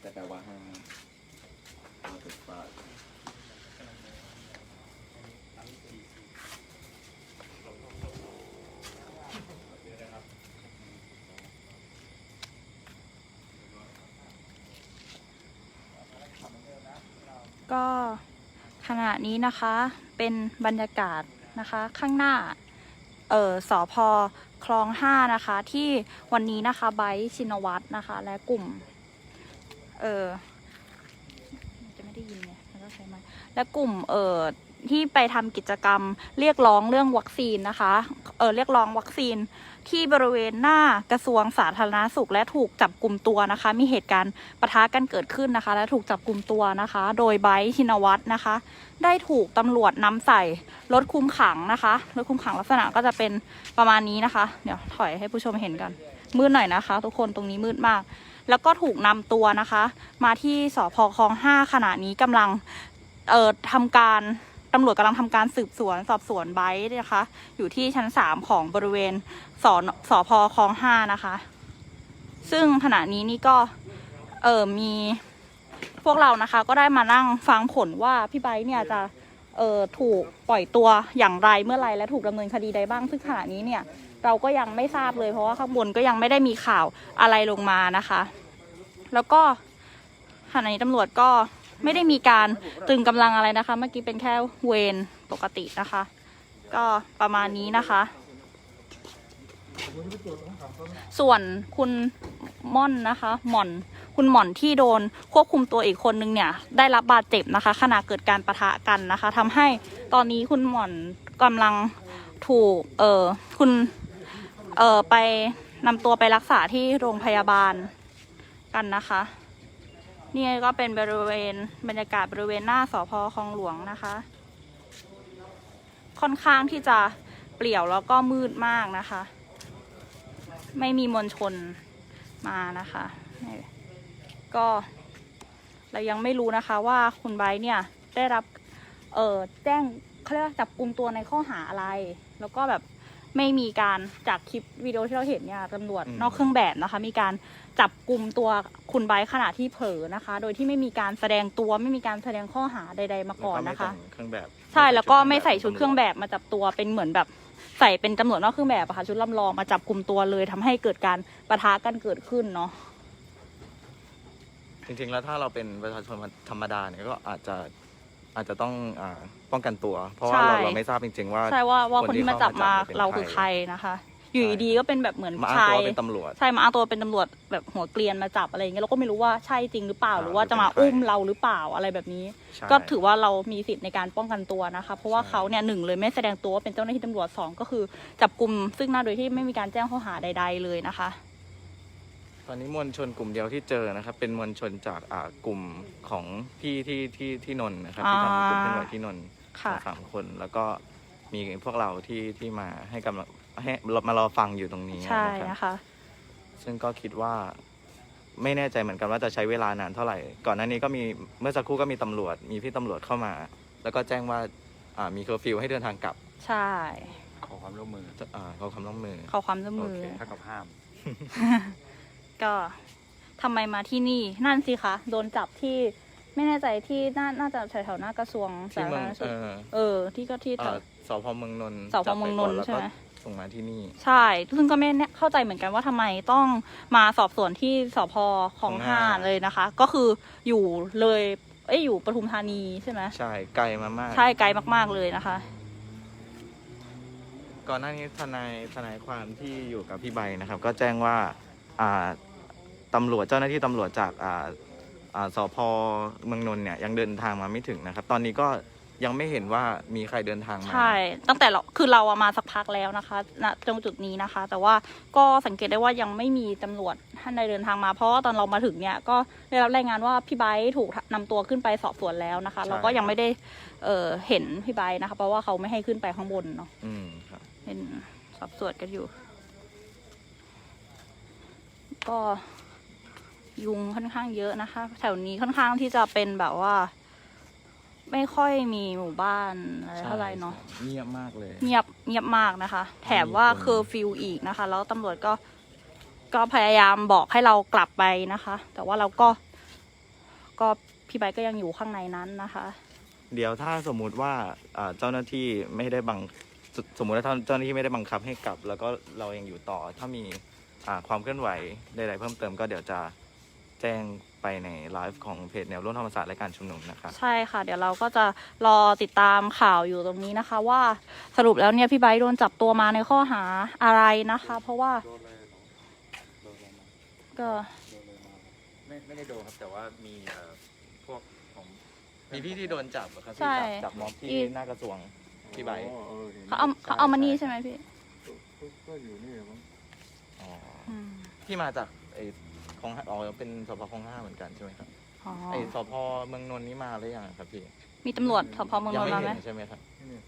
แต่แปลว่าห้ามาถึงปากก็ขณะนี้นะคะเป็นบรรยากาศนะคะข้างหน้าเออสอพอคลองห้านะคะ ที่วันนี้นะคะไบชินวัตรนะคะ และกลุ่ม เออ จะไม่ได้ยินไงแล้วก็ใช้ไม้และกลุ่มเออที่ไปทำกิจกรรมเรียกร้องเรื่องวัคซีนนะคะ เออเรียกร้องวัคซีนที่บริเวณหน้ากระทรวงสาธารณสุข และถูกจับกลุ่มตัวนะคะ มีเหตุการณ์ปะทะกันเกิดขึ้นนะคะ และถูกจับกลุ่มตัวนะคะ โดยไบชินวัตรนะคะ ได้ถูกตำรวจนำใส่รถคุมขังนะคะรถคุมขังลักษณะก็จะเป็นประมาณนี้นะคะ เดี๋ยวถอยให้ผู้ชมเห็นกันมืดหน่อยนะคะ ทุกคนตรงนี้มืดมาก แล้วก็ถูกนำตัวนะคะ มาที่สพคลองห้าขณะนี้กำลังเอ่อทำการตำรวจกำลังทำการสืบสวนสอบสวนไบร์นะคะ อยู่ที่ชั้นสามของบริเวณสอนสพคลองห้านะคะ ซึ่งขณะนี้นี่ก็เออมีพวกเรานะคะ ก็ได้มานั่งฟังผลว่าพี่ไบร์เนี่ยจะเออถูกปล่อยตัวอย่างไรเมื่อไรและถูกดำเนินคดีใดบ้างซึ่งขณะนี้เนี่ยเราก็ยังไม่ทราบเลยเพราะว่าข้างบนก็ยังไม่ได้มีข่าวอะไรลงมานะคะ แล้วก็ขณะนี้ตำรวจก็ไม่ได้มีการตึงกำลังอะไรนะคะ เมื่อกี้เป็นแค่เวรปกตินะคะ ก็ประมาณนี้นะคะ ส่วนคุณม่อนนะคะหม่อน คุณหม่อนที่โดนควบคุมตัวอีกคนนึงเนี่ย ได้รับบาดเจ็บนะคะ ขณะเกิดการประทะกันนะคะทำให้ตอนนี้คุณหม่อนกำลังถูกเออคุณเออไปนำตัวไปรักษาที่โรงพยาบาล กันนะคะ นี่ก็เป็นบริเวณบรรยากาศบริเวณหน้าสพคลองหลวงนะคะ ค่อนข้างที่จะเปลี่ยวแล้วก็มืดมากนะคะ ไม่มีมวลชนมานะคะ ก็เรายังไม่รู้นะคะว่าคุณไบเนี่ยได้รับ เออแจ้งเขาเรียกว่าจับกลุ่มตัวในข้อหาอะไร แล้วก็แบบ ไม่มีการจากคลิปวิดีโอที่เราเห็นเนี่ยตำรวจอืม นอกเครื่องแบบนะคะ มีการจับกลุ่มตัวคุณไบร์ทขณะที่เผลอนะคะ โดยที่ไม่มีการแสดงตัวไม่มีการแสดงข้อหาใด ๆ มาก่อนนะคะ แล้วไม่แต่งเครื่องแบบใช่แล้วก็ไม่ใส่ชุดเครื่องแบบมาจับตัวเป็นเหมือนแบบใส่เป็นตำรวจนอกเครื่องแบบอะค่ะชุดลำลองมาจับกลุ่มตัวเลยทำให้เกิดการปะทะกันเกิดขึ้นเนาะ จริงๆแล้วถ้าเราเป็นประชาชนธรรมดาเนี่ยก็อาจจะ อาจจะต้องอ่าป้องกันตัว เพราะว่าเราเราไม่ทราบจริงๆว่าใช่ว่าว่าคนคนที่ที่มาจับมาเข้ามาจับเนี่ยเป็นเราคือใคใครรนะคะ อยู่ดีๆก็เป็นแบบเหมือนมาอ้างชาตัวยเป็นตำรวจ ใช่มาอ้างตัวเป็นตำรวจแบบหัวเกรียนมาจับอะไรอย่างเงี้ยเราก็ไม่รู้ว่าใช่จริงหรือเปล่า อ่าหรือว่าจะมาหรือเป็นใครอุ้มเราหรือเปล่าอะไรแบบนี้ ใช่ ก็ถือว่าเรามีสิทธิ์ในการป้องกันตัวนะคะ เพราะว่าใช่ เขาเนี่ยหนึ่งเลยไม่แสดงตัวว่าเป็นเจ้าหน้าที่ตำรวจสองก็คือ จับกลุ่มซึ่งหน้าโดยที่ไม่มีการแจ้งข้อหาใด ๆเลยนะคะต อนนี้มวลชนกลุ่มเดียวที่เจอนะครับ เป็นมวลชนจากอ่ากลุ่มของพี่ที่ที่ที่นนท์นะครับที่ทำกลุ่มเคลื่อนไหวที่นนท์ค่ะ สามคนแล้วก็มีพวกเราที่ที่มาให้กำลังให้มารอฟังอยู่ตรงนี้ใช่นะครับนะคะ ซึ่งก็คิดว่าไม่แน่ใจเหมือนกันว่าจะใช้เวลานานเท่าไหร่ ก่อนหน้านี้ก็มีเมื่อสักครู่ก็มีตำรวจมีพี่ตำรวจเข้ามา แล้วก็แจ้งว่าอ่ามีเคอร์ฟิวให้เดินทางกลับใช่ ขอความร่วมมืออ่าเขาคำร่วมมือ ขอความร่วมมือ โอเคถ้ากับห้าม ก็ทำไมมาที่นี่นั่นสิคะ โดนจับที่ไม่แน่ใจที่น่าน่าจะแถวๆหน้ากระทรวงที่สาเมืธาองรณสุเอขอเออ ที่ก็ที่แถเอ่อวสพเมืองนนท์สพเมืองนนท์จับไปก่ใช่ไหมแล้วก็ส่งมาที่นี่ ใช่ ซึ่งก็ไม่แน่เข้าใจเหมือนกันว่าทำไมต้องมาสอบสวนที่สพของของห้า ห้าเลยนะคะ ก็คืออยู่เลย เอ้ยอยู่ปทุมธานีใช่ไหมใช่ไกลมามากใช่ไกลมากๆเลยนะคะ ก่อนหน้านี้ทนายทนายความที่อยู่กับพี่ใบนะครับ ก็แจ้งว่าอ่า ตำรวจเจ้าหน้าที่ตำรวจจากอ่าอ่าสพเมืองนนท์เนี่ยยังเดินทางมาไม่ถึงนะครับ ตอนนี้ก็ยังไม่เห็นว่ามีใครเดินทางมาใช่ ตั้งแต่เราคือเราอะมาสักพักแล้วนะคะณตรงจุดนี้นะคะ แต่ว่าก็สังเกตได้ว่ายังไม่มีตำรวจท่านใดเดินทางมา เพราะว่าตอนเรามาถึงเนี่ยก็ได้รับรายงานว่าพี่ไบร์ทถูกนำตัวขึ้นไปสอบสวนแล้วนะคะ เราก็ยังไม่ได้เอ่อเห็นพี่ไบร์ทนะคะ เพราะว่าเขาไม่ให้ขึ้นไปข้างบนเนาะอืมครับเป็นสอบสวนกันอยู่ ก็ ยุงค่อนข้างเยอะนะคะ แถวนี้ค่อนข้างที่จะเป็นแบบว่า ไม่ค่อยมีหมู่บ้านอะไรเท่าไหร่เนาะใช่เงียบมากเลย เงียบเงียบมากนะคะ แถมว่ามีคนเคอร์ฟิวอีกนะคะ แล้วตำรวจก็ก็พยายามบอกให้เรากลับไปนะคะ แต่ว่าเราก็ ก็พี่ไบร์ทก็ยังอยู่ข้างในนั้นนะคะ เดี๋ยวถ้าสมมุติว่าอ่าเจ้าหน้าที่ไม่ได้บังสสมมุติว่าเจ้าหน้าที่ไม่ได้บังคับให้กลับ แล้วก็เรายังอยู่ต่อ ถ้ามีอ่าความเคลื่อนไหวใดๆเพิ่มเติมก็เดี๋ยวจะ แจ้งไปในไลฟ์ของเพจแนวร่วมธรรมศาสตร์และการชุมนุมนะครับใช่ค่ะ เดี๋ยวเราก็จะรอติดตามข่าวอยู่ตรงนี้นะคะ ว่าสรุปแล้วเนี่ยพี่ไบร์ทโดนจับตัวมาในข้อหาอะไรนะคะ เพราะว่าโดนอะไรเหรอโดนอะไรมาก็โดนอะไรมาไม่ไม่ได้โดนครับ แต่ว่ามีพวกของมีพี่ที่โดนจับครับใช่ จับจับม็อบที่อีหน้ากระทรวงพี่ไบร์ทอ๋อเออห็นเขาเอาเขาเอามานี่ใช่ไหมพี่ก็ก็อยู่นี่มั้ง อ๋ออืมที่มาจากไอ้ ของอ๋อเป็นสพคลองห้าเหมือนกันใช่ไหมครับอ๋อไอ้สพเมืองนนท์นี่มาหรือยังครับพี่มีตำรวจสพเมืองยันนท์ไม่มาไหมเห็นใช่ไหมครับนี่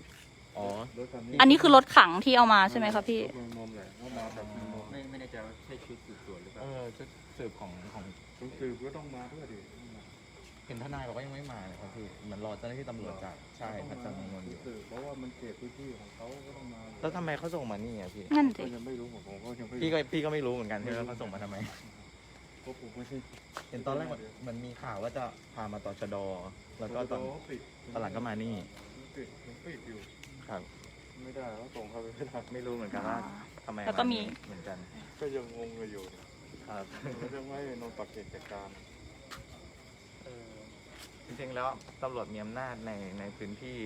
อ๋อรถคันนี้อันนี้คือรถขังที่เอามาใช่ไหมครับพี่รถเมืองนนท์แหละเขามาจากเมืองนนท์ไม่ไม่แน่ใจว่าใช่ชุดสืบสวนหรือเปเอล่าอชุดสืบของของชุดสืบก็ต้องมาด้วยดิต้องมาเห็นทนายบอกว่ายังไม่มาเลยครับพี่เหมือนรอเจ้าหน้าที่ตำรวจจากใช่ครับจากเมืองนนท์อยู่ชุดสืบเพราะว่ามันเขตพื้นที่ของเขาก็ต้องมาแล้วทำไมเขาส่งมานี่อะพี่นั่นก็สิยังไม่รู้ผมผมก็ยังไม่พี่ก็พี่ก็ไม่รู้เหมือนกันใช่ไหมว่าเขาส่งมาทำไม เพราะผมไม่ใช่เห็นตอนแรกมันมีข่าวว่าจะพามาต่อชดแล้วก็ตอนปิดตอนหลังก็มานี่ปิดมันปิดอยู่ครับ ไม่ได้เขาส่งเข้าไปไม่ได้ไม่รู้เหมือนกันว่าทำไมแล้วก็มีานี่เหมือนกัน ก็ยังงงกันอยู่ครับไม่ต้องให้นนท์ปักเกตจัดการเออจริงๆแล้วตำรวจมีอำนาจในในพื้นที่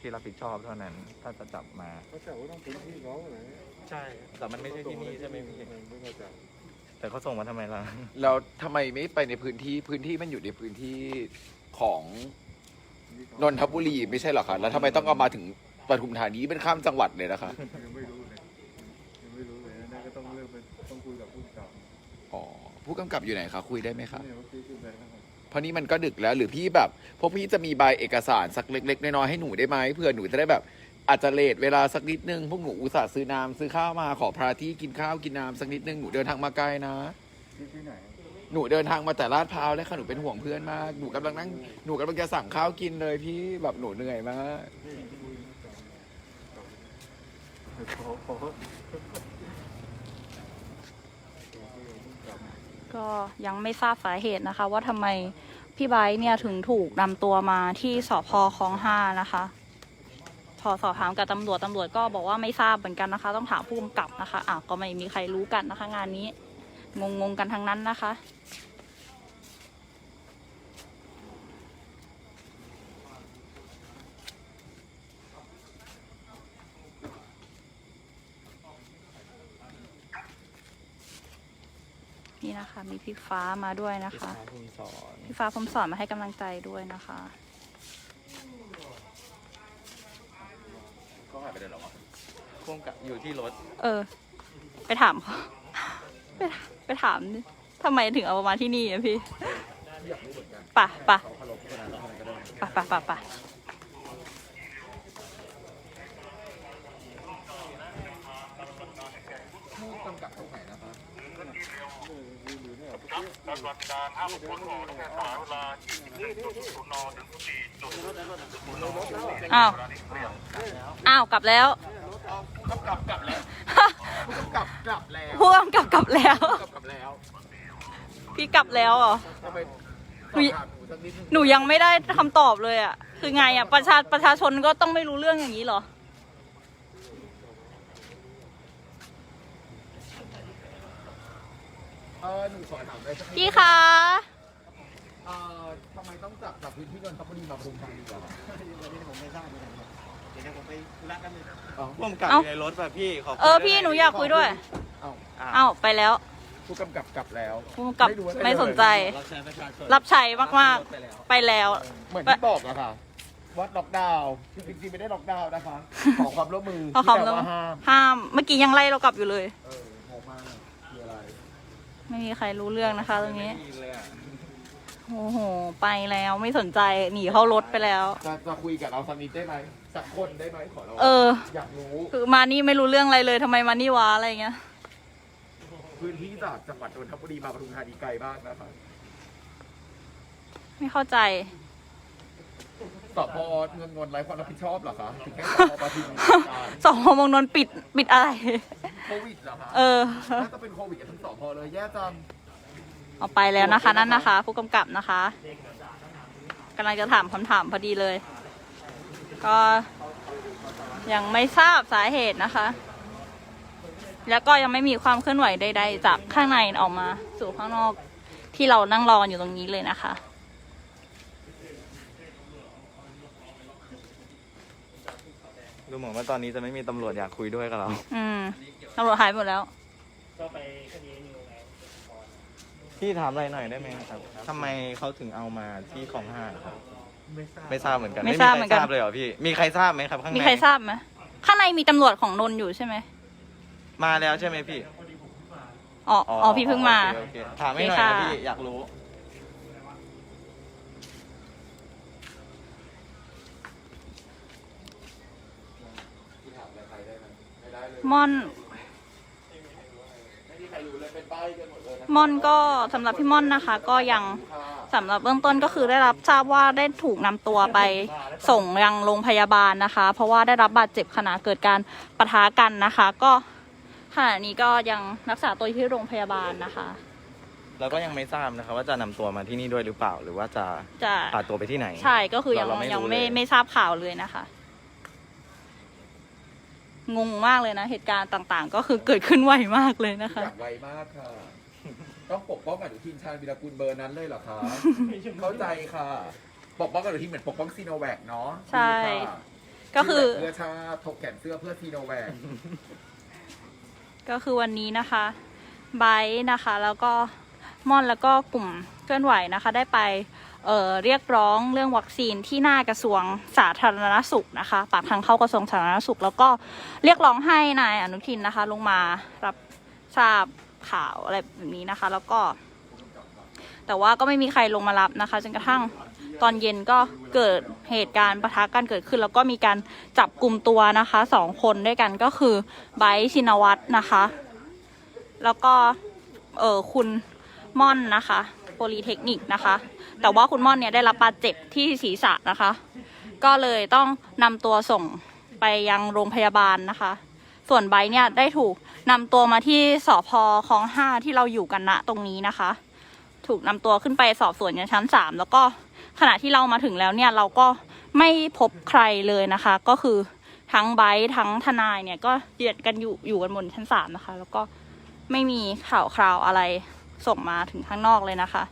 ที่รับผิดชอบเท่านั้น ถ้าจะจับมาก็แต่ว่าต้องพื้นที่เขาอะไรใช่แต่มันไม่ใช่ที่นี่ใช่ไหมพี่ไม่เข้าใจ แต่เขาส่งมาทำไมล่ะ แล้วทำไมไม่ไปในพื้นที่พื้นที่มันอยู่ในพื้นที่ของนนทบุรีไม่ใช่เหรอคะแล้วทำไมต้องเอามาถึงปทุมธานีเป็นข้ามจังหวัดเลยนะคะยังไม่รู้เลยยังไม่รู้เลยน่าก็ต้องเลือกไปต้องคุยกับผู้กำกับอ๋อผู้กำกับอยู่ไหนคะคุยได้ไหมคะเนี่ยเมื่อกี้คือไปแล้วครับเพราะนี่มันก็ดึกแล้วหรือพี่แบบพวกพี่จะมีใบเอกสารสักเล็กๆน้อยๆให้หนูได้ไหมเพื่อหนูจะได้แบบ อาจจะเลทเวลาสักนิดนึง พวกหนูอุตส่าห์ซื้อน้ำซื้อข้าวมาขอพาที่กินข้าวกินน้ำสักนิดนึง หนูเดินทางมาไกลนะที่ที่ไหนหนูเดินทางมาแต่ลาดพร้าวเลยค่ะ หนูเป็นห่วงเพื่อนมาก หนูกำลังนั่ง หนูกำลังจะสั่งข้าวกินเลยพี่ แบบหนูเหนื่อยมาก ขอขอก็ยังไม่ทราบสาเหตุนะคะ ว่าทำไมพี่ไบร์ทเนี่ยถึงถูกนำตัวมาที่สพคลองห้านะคะ พอสอบถามกับตำรวจตำรวจก็บอกว่าไม่ทราบเหมือนกันนะคะ ต้องถามผู้กำกับนะคะอะก็ไม่มีใครรู้กันนะคะ งานนี้ งงงๆกันทั้งนั้นนะคะ นี่นะคะ มีพี่ฟ้ามาด้วยนะคะคุณสอนพี่ฟ้าผมสอนมาให้กำลังใจด้วยนะคะ หายไปเลยหรอพ่วงกับอยู่ที่รถ เออ ไปถามเขาไปถามไปถามดิทำไมถึงเอามาที่นี่อะพี่ป่ะป่ะป่ะป่ะป่ะป่ะผู้กำกับ ตรงไหนนะคะอ้าวอ้าวกลับแล้วกำกับกลับแล้วผู้กำกับกลับแล้วพ่วงกลับกลับแล้วกำกับแล้ว พี่กลับแล้วเหรอทำไมหนูถามหนูสักนิดนึงหนูยังไม่ได้คำตอบเลยอะคือไงอะประชาประชาชนก็ต้องไม่รู้เรื่องอย่างนี้เหรอ ออหนูขอถามได้สักนิดพี่คะเอ่อทำไมต้องจับจากพื้นที่นนทบุรีมาปทุมธานีเหรอวันนี้ผมไม่ทราบเหมือนกันครับเดี๋ยวผมไปธุระกันเลยพ่วงกับอยู่ในรถแบบพี่ขอบคุณเออพี่หนูอยากคุยด้วยเอ้าอ้าวอ้าวไปแล้วผู้กำกับกลับแล้วผู้กำกับไม่รู้อะไรไม่สนใจ รับใช้ประชาชนรับใช้มากไปแล้วๆไปแล้ว เหมือนที่บอกอะค่ะวัดล็อกดาวน์คือจริงๆไม่ได้ล็อกดาวน์นะคะขอความร่วมมือขอความร่วมที่แบบห้ามห้าม เมื่อกี้ยังไล่เรากลับอยู่เลย เออโหมากคืออะไร ไม่มีใครรู้เรื่องนะคะตรงนี้ ไม่มีเลยอะโอ้โห ไปแล้วไม่สนใจหนีเข้ารถไปแล้ว จะจะคุยกับเราสักนิดได้ไหมสักคนได้ไหมขอเราเออ อยากรู้คือมานี่ไม่รู้เรื่องอะไรเลยทำไมมานี่วะอะไรเงี้ย พื้นที่จากจังหวัดนนทบุรีมาปทุมธานีไกลมากนะคะไม่เข้าใจ สพเงินเงินไร้ความรับผิดชอบเหรอคะถึงแค่สพปทุมการสองโมงนนท์ปิดปิดอะไร โควิดเหรอคะเออ น่าจะเป็นโควิดกับทั้งสพเลยแย่จัง เอาไปแล้วนะคะ นั่นนะคะ ผู้กำกับนะคะกำลังจะถามคำถามพอดีเลย ก็ยังไม่ทราบสาเหตุนะคะ แล้วก็ยังไม่มีความเคลื่อนไหวใด ๆ จากข้างในออกมา สู่ข้างนอกที่เรานั่งรออยู่ตรงนี้เลยนะคะ ดูเหมือนว่าตอนนี้จะไม่มีตำรวจอยากคุยด้วยกับเรา อืมตำรวจหายหมดแล้วพี่ถามอะไรหน่อยได้ไหมครับทำไมเขาถึงเอามาที่ของห้าครับ ไม่ทราบไม่ทราบเหมือนกันไม่ทราบใคเหมือนกันทราบเลยเหรอพี่ มีใครทราบไหมครับข้างใน มีใครทราบไหมข้างในมีตำรวจของนนท์อยู่ใช่ไหมมาแล้วใช่ไหมพี่ อ๋อ อ๋อ พี่เพิ่งมา โอเคโอเคถามให้หน่อยนะโอเคค่ะพี่ อยากรู้ ม่อน ไม่มีใครรู้เลยเป็นใบกันหมดเล ยนะม่อนก็สำหรับพี่ม่อนนะคะ ก็ยังสำหรับเบื้องต้นก็คือได้รับทราบว่าได้ถูกนำตัวไปส่งยังโรงพยาบาลนะคะ เพราะว่าได้รับบาดเจ็บขณะเกิดการปะทะกันนะคะ ก็ขณะนี้ก็ยังรักษาตัวอยู่ที่โรงพยาบาลนะคะแล้วก็ยังไม่ทราบนะครับว่าจะนำตัวมาที่นี่ด้วยหรือเปล่า หรือว่าจะจะพาตัวไปที่ไหน ใช่ก็คือยังเราไม่รู้ยังไม่เลย ไม่ทราบข่าวเลยนะคะ งงมากเลยนะ เหตุการณ์ต่างๆ ก็คือเกิดขึ้นไวมากเลยนะคะอยากไวมากค่ะ ต้องปกป้องอนุทินชาญวิรกุลเบอร์นั้นเลยเหรอคะ เข้าใจค่ะ ปกป้องอนุทินเหมือนปกป้องซีโนแวคเนาะใช่ ดีค่ะก็คือเพื่อชาติถกแขนเสื้อเพื่อซีโนแวคก็คือวันนี้นะคะไบร์ทนะคะ แล้วก็ม่อนแล้วก็กลุ่มเคลื่อนไหวนะคะ ได้ไป เเรียกร้องเรื่องวัคซีนที่หน้ากระทรวงสาธารณสุขนะคะปากทางเข้ากระทรวงสาธารณสุข แล้วก็เรียกร้องให้นายอนุทินนะคะ ลงมารับทราบข่าวอะไรแบบนี้นะคะ แล้วก็ แต่ว่าก็ไม่มีใครลงมารับนะคะจนกระทั่งตอนเย็นก็เกิดเหตุการณ์ปะทะกันเกิดขึ้น แล้วก็มีการจับกลุ่มตัวนะคะสองคนด้วยกันก็คือไบชินวัตรนะคะ แล้วก็เออคุณม่อนนะคะ โพลีเทคนิคนะคะ แต่ว่าคุณม่อนเนี่ยได้รับบาดเจ็บที่ศีรษะนะคะ ก็เลยต้องนำตัวส่งไปยังโรงพยาบาลนะคะ ส่วนไบเนี่ยได้ถูกนำตัวมาที่สอพคลองห้าที่เราอยู่กันณตรงนี้นะคะ ถูกนำตัวขึ้นไปสอบสวนยังชั้นสามแล้วก็ขณะที่เรามาถึงแล้วเนี่ยเราก็ไม่พบใครเลยนะคะ ก็คือทั้งไบทั้งทนายเนี่ยก็เยือนกันอยู่อยู่กันบนชั้นสามนะคะ แล้วก็ไม่มีข่าวคราวอะไร ส่งมาถึงข้างนอกเลยนะคะ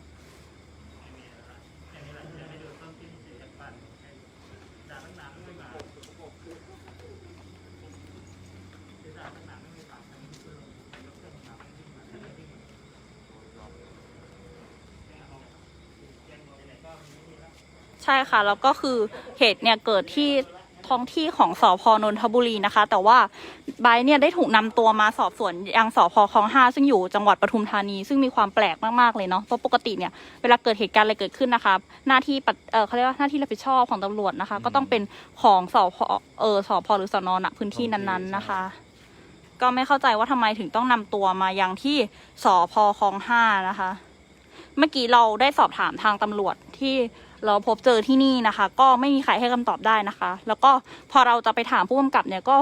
ใช่ค่ะ แล้วก็คือเหตุเนี่ยเกิดที่ ท้องที่ของสพนนทบุรีนะคะ แต่ว่าไบร์ทเนี่ยได้ถูกนำตัวมาสอบสวนยังสพคลองห้าซึ่งอยู่จังหวัดปทุมธานี ซึ่งมีความแปลกมากๆเลยเนาะเพราะปกติเนี่ยเวลาเกิดเหตุการณ์อะไรเกิดขึ้นนะคะหน้าที่ปฏิเออเขาเรียกว่าหน้าที่รับผิดชอบของตำรวจนะคะ ก็ต้องเป็นของสพเออสพหรือสนณพื้นที่นั้นๆนะคะ ก็ไม่เข้าใจว่าทำไมถึงต้องนำตัวมายังที่สพคลองห้านะคะ เมื่อกี้เราได้สอบถามทางตำรวจที่ เราพบเจอที่นี่นะคะ ก็ไม่มีใครให้คำตอบได้นะคะ แล้วก็พอเราจะไปถามผู้กำกับเนี่ยก็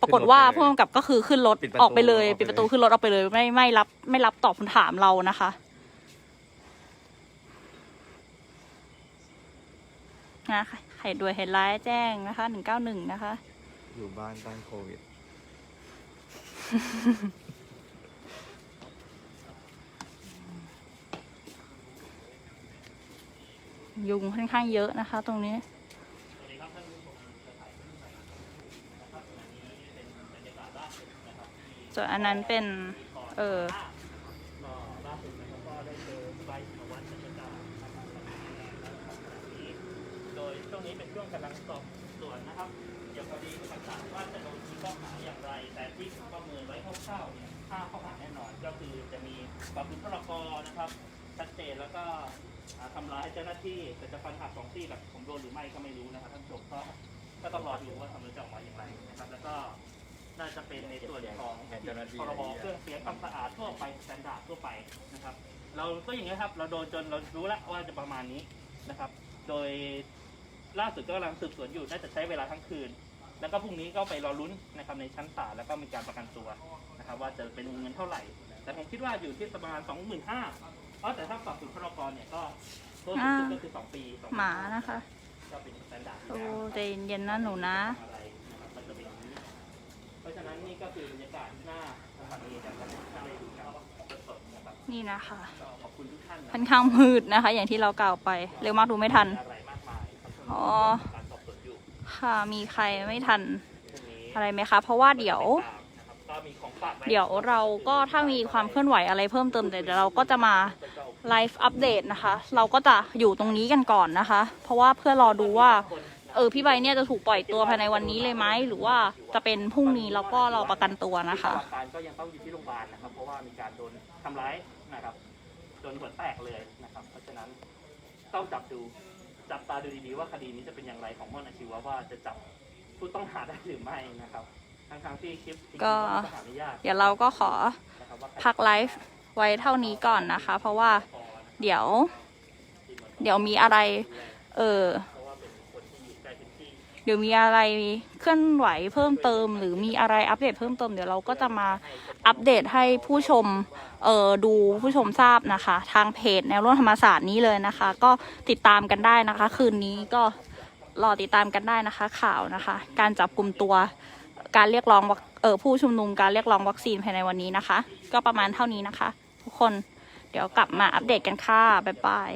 ปรากฏว่าผู้กำกับก็คือขึ้นรถปิดประตูออกไปเลยออกไปเลยปิดประตูขึ้นรถออกไปเลย ไม่ไม่รับไม่รับตอบคำถามเรานะคะ นะใครด้วยเหตุร้ายแจ้งนะคะหนึ่งเก้าหนึ่งนะคะ อยู่บ้านต้านโควิด ยุงค่อนข้างเยอะนะคะ ตรงนี้ส่วนอันนั้นเป็น เออโดยช่วงนี้เป็นช่วงกำลังสอบสวนนะครับเกี่ยวกับคดีต่างๆว่าจะโดนมีข้อหาอย่างไร แต่ที่ผมประเมินไว้คร่าวๆเนี่ยห้าข้อหาแน่นอนก็คือจะมีความผิดพรกนะครับ ชัดเจนแล้วก็อ่าทำร้ายเจ้าหน้าที่แต่จะฟันหักสองที่แบบผมโดนหรือไม่ก็ไม่รู้นะครับท่านผู้ชมก็ก็ต้องรอดูว่าทำรวจจะออกมาอย่างไรนะครับ แล้วก็น่าจะเป็นในส่วนของพรบเครื่องเสียงความสะอาดทั่วไปสแตนดาร์ดทั่วไปนะครับ เราก็อย่างนี้ยครับ เราโดนจนเรารู้แล้วว่าจะประมาณนี้นะครับ โดยล่าสุดก็กำลังสืบสวนอยู่น่าจะใช้เวลาทั้งคืน แล้วก็พรุ่งนี้ก็ไปรอลุ้นนะครับในชั้นศาลแล้วก็มีการประกันตัวนะครับ ว่าจะเป็นเงินเท่าไหร่ แต่ผมคิดว่าอยู่ที่ประมาณส องหมื่นห้าเพราะแต่ถ้าปรับสุดพรกรเนี่ยก็ตัวสูงสุดก็คือสองปีสองปีหมานะคะ ก็เป็นสแตนดาร์ดโอ้ใจเย็นๆนะหนูนะ อะไรนะครับมันจะเป็นอย่างนี้เพราะฉะนั้นนี่ก็คือบรรยากาศหน้าสถานีจากการท่านได้ดูกันสดๆนะครับนี่นะคะ ก็ขอบคุณทุกท่านนะค่อนข้างมืดนะคะ อย่างที่เรากล่าวไป เร็วมากดูไม่ทัน อะไรมากมายครับอ๋อการสอบสวนอยู่ค่ะมีใครไม่ทันพรุ่งนี้อะไรไหมคะ เพราะว่าเดี๋ยวนะครับก็มีของฝากไเดี๋ยวเราก็ถ้ามีความเคลื่อนไหวอะไรเพิ่มเติมเดี๋ยวเราก็จะมาไลฟ์อัปเดตนะคะ เราก็จะอยู่ตรงนี้กันก่อนนะคะ เพราะว่าเพื่อรอดูว่าเออพี่ใบเนี่ยจะถูกปล่อยตัวภายในวันนี้เลยไหมหรือว่าจะเป็นพรุ่งนี้แล้วก็รอประกันตัวนะคะประวัติการก็ยังต้องอยู่ที่โรงพยาบาลนะครับ เพราะว่ามีการโดนทำร้ายนะครับจนหัวแตกเลยนะครับ เพราะฉะนั้นต้องจับดูจับตาดูดีๆว่าคดีนี้จะเป็นอย่างไรของม่อนอาชีวะว่าจะจับผู้ต้องหาได้หรือไม่นะครับ ทั้งๆที่คลิปจริงๆก็ มันก็หาไม่ยากเดี๋ยวเราก็ขอนะครับว่าใครพักไลฟ์ไว้เท่านี้ก่อนนะคะ เพราะว่าเดี๋ยว เดี๋ยวมีอะไร เออ เพราะว่าเป็นคนที่อยู่ใกล้พื้นที่เดี๋ยวมีอะไรเคลื่อนไหวเพิ่มเติม หรือมีอะไรอัปเดตเพิ่มเติมเดี๋ยวเราก็จะมาอัปเดตให้ผู้ชมเออดูผู้ชมทราบนะคะ ทางเพจแนวร่วมธรรมศาสตร์นี้เลยนะคะ ก็ติดตามกันได้นะคะ คืนนี้ก็รอติดตามกันได้นะคะ ข่าวนะคะ การจับกลุ่มตัว การเรียกร้องเออผู้ชุมนุมการเรียกร้องวัคซีนภายในวันนี้นะคะ ก็ประมาณเท่านี้นะคะ ทุกคนเดี๋ยวกลับมาอัปเดตกันค่ะ บ๊ายบาย